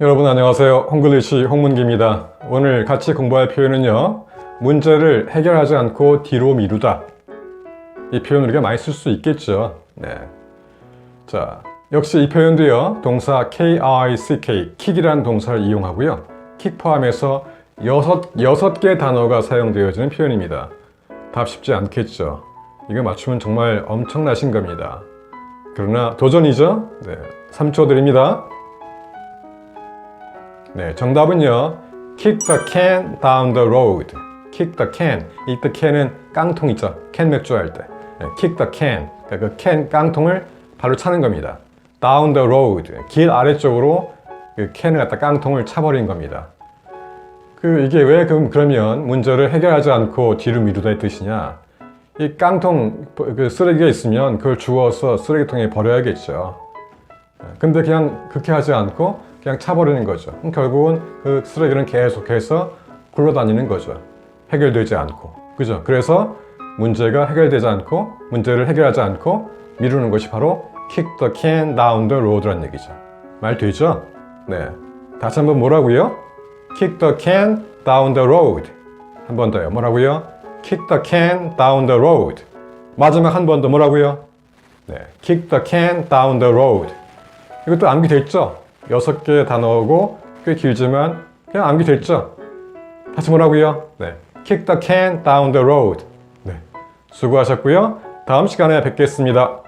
여러분 안녕하세요. 홍글리시 홍문기입니다. 오늘 같이 공부할 표현은요. 문제를 해결하지 않고 뒤로 미루다. 이 표현 우리가 많이 쓸 수 있겠죠. 네. 자, 역시 이 표현도요. 동사 kick, 킥이라는 동사를 이용하고요. 킥 포함해서 여섯, 여섯 개 단어가 사용되어지는 표현입니다. 답 쉽지 않겠죠. 이거 맞추면 정말 엄청나신 겁니다. 그러나 도전이죠. 네. 3초 드립니다. 네, 정답은요. Kick the can down the road. Kick the can. 이 the can은 깡통 있죠. 캔 맥주 할 때. 네, kick the can. 그러니까 그캔 깡통을 발로 차는 겁니다. Down the road. 길 아래쪽으로 그 캔을 갖다 깡통을 차버린 겁니다. 그 이게 왜 그럼 그러면 문제를 해결하지 않고 뒤로 미루다 의 뜻이냐? 이 깡통 그 쓰레기가 있으면 그걸 주워서 쓰레기통에 버려야겠죠. 근데 그냥 그렇게 하지 않고 그냥 차버리는 거죠. 결국은 그 쓰레기는 계속해서 굴러다니는 거죠. 해결되지 않고. 그죠? 그래서 문제가 해결되지 않고 문제를 해결하지 않고 미루는 것이 바로 kick the can down the road라는 얘기죠. 말 되죠? 네. 다시 한번 뭐라고요? kick the can down the road. 한 번 더요. 뭐라고요? kick the can down the road. 마지막 한 번 더 뭐라고요? 네. kick the can down the road. 이것도 암기됐죠? 여섯 개 단어고 꽤 길지만 그냥 암기 됐죠? 다시 뭐라고요? 네. kick the can down the road. 네. 수고하셨고요. 다음 시간에 뵙겠습니다.